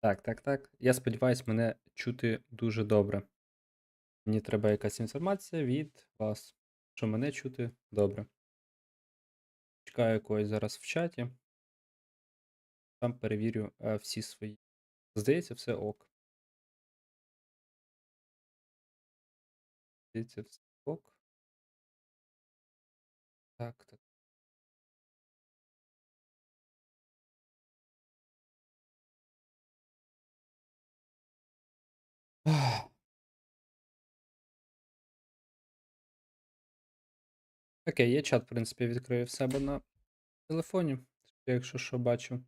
Так, так, так. Я сподіваюсь, мене чути дуже добре. Мені треба якась інформація від вас, що мене чути добре. Чекаю когось зараз в чаті. Там перевірю е, всі свої. Здається, все ок. Здається, все ок. Так, так. Окей, я чат, в принципі, відкрию в себе на телефоні. Якщо що бачу,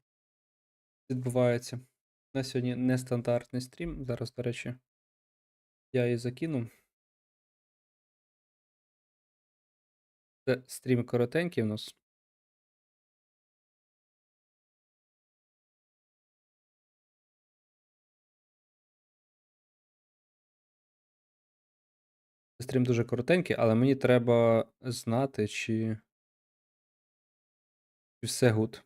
відбувається. На сьогодні нестандартний стрім. Зараз, до речі, я і закину. Це стрім коротенький у нас. Стрім дуже коротенький, але мені треба знати, чи, чи все гуд.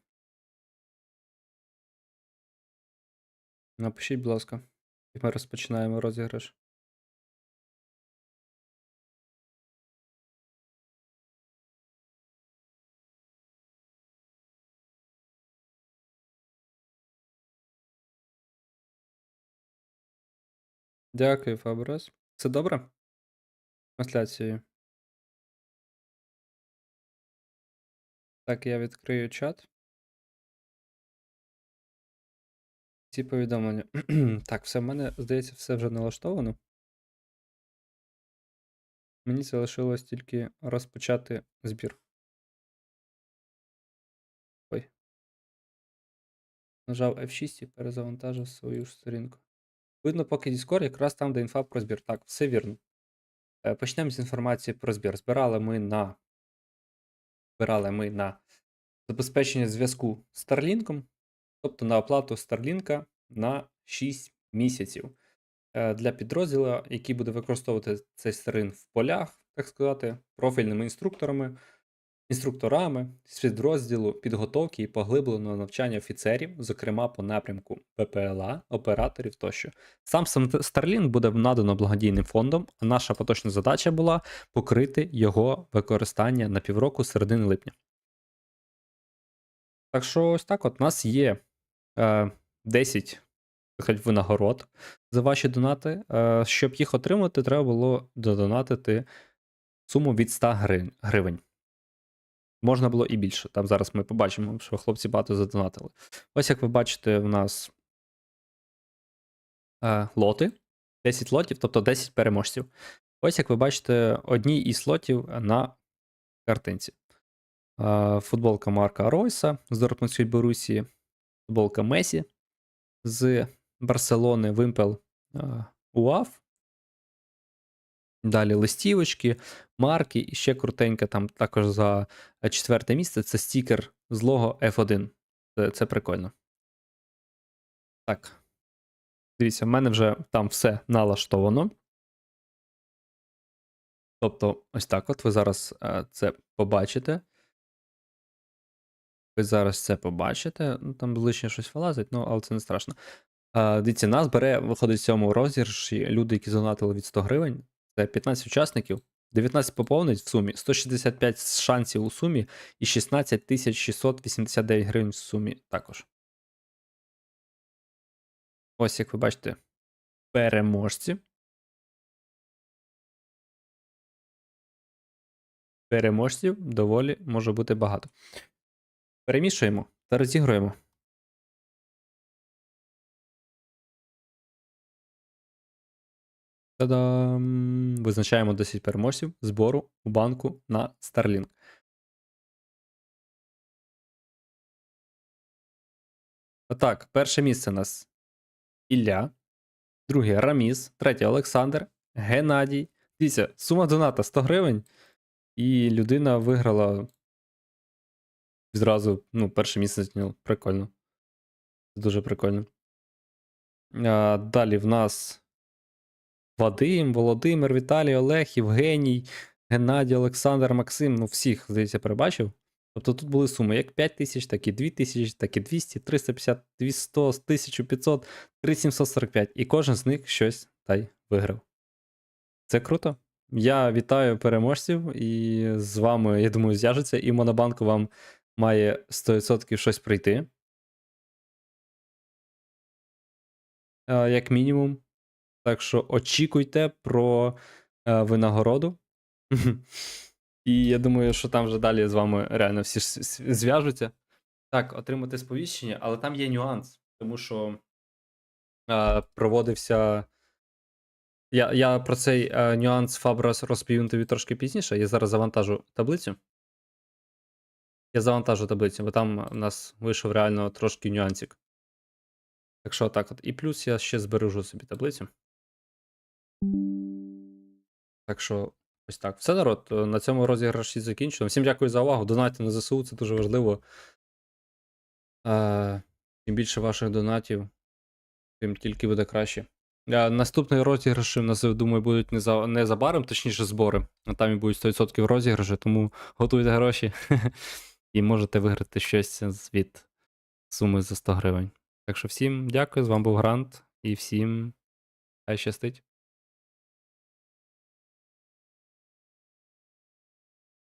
Напишіть, будь ласка, і ми розпочинаємо розіграш. Дякую, Фабрес. Це добре? Трансляцією. Так, я відкрию чат. Ці повідомлення. так, все в мене, здається, все вже налаштовано. Мені залишилось тільки розпочати збір. Ой. Нажав F6 і перезавантажив свою ж сторінку. Видно, поки Discord якраз там, де інфа про збір. Так, все вірно. Е, Почнемо з інформації про збір. Збирали ми на збирали ми на забезпечення зв'язку з Starlink, тобто на оплату Starlink на 6 місяців. Е, Для підрозділу, який буде використовувати цей Starlink в полях, так сказати, профільними інструкторами, інструкторами з підрозділу підготовки і поглибленого навчання офіцерів, зокрема по напрямку ППЛА, операторів тощо. Сам Starlink буде надано благодійним фондом, а наша поточна задача була покрити його використання на півроку середини липня. Так що ось так от у нас є е, 10 хоч винагород за ваші донати. Е, щоб їх отримати, треба було додонатити суму від 100 гривень. Можна було і більше. Там зараз ми побачимо, що хлопці багато задонатили. Ось як ви бачите, в нас е, лоти. 10 лотів, тобто 10 переможців. Ось як ви бачите, одні із лотів на картинці. Е, футболка Марка Ройса з Дортмундської Борусії, футболка Месі з Барселони Вимпел е, УАФ. Далі листівочки, марки, і ще крутенька там також за четверте місце це стікер з лого F1. Це, це прикольно. Так. Дивіться, в мене вже там все налаштовано. Тобто, ось так от ви зараз е, це побачите. Ви зараз це побачите. Ну, Там лишнє щось вилазить, ну, але це не страшно. Е, дивіться, нас бере, виходить в цьому розіграші люди, які задонатили від 100 гривень. Це 15 учасників, 19 поповнить в сумі, 165 шансів у сумі і 16 689 гривень в сумі також. Ось як ви бачите, переможці. Переможців доволі може бути багато. Перемішуємо та розігруємо. Та-дам! Визначаємо 10 переможців збору у банку на Starlink. Так, перше місце у нас Ілля, друге Раміс, третє Олександр, Геннадій. Дивіться, сума доната 100 гривень, і людина виграла відразу ну, перше місце зайняла. Прикольно. Дуже прикольно. А, Далі в нас Вадим, Володимир, Віталій, Олег, Євгеній, Геннадій, Олександр, Максим. Ну, всіх, здається, перебачив. Тобто тут були суми як 5 тисяч, так і 2 тисячі, так і 200, 350, 200, 1500, 3745. І кожен з них щось та й виграв. Це круто. Я вітаю переможців, і з вами, я думаю, зв'яжуться, і Монобанку вам має 100% щось прийти. Е, Як мінімум. Так що очікуйте про е, винагороду. І я думаю, що там вже далі з вами реально всі зв'яжуться. Так, отримати сповіщення, але там є нюанс, тому що е, проводився. Я, я про цей е, нюанс Фаброс розповім тобі трошки пізніше. Я зараз завантажу таблицю. Я завантажу таблицю, бо там у нас вийшов реально трошки нюансик. Так що так от. І плюс я ще збережу собі таблицю. Так що, ось так. Все, народ. е, На цьому розіграші закінчено. Всім дякую за увагу. Донайте на ЗСУ, це дуже важливо. Е, чим більше ваших донатів, тим тільки буде краще. Е, наступний розіграш думаю, будуть не за незабаром, точніше, збори. А там і будуть 100% розіграші, тому готуйте гроші і можете виграти щось від суми за 100 гривень. Так що всім дякую, з вами був Грант, і всім хай щастить.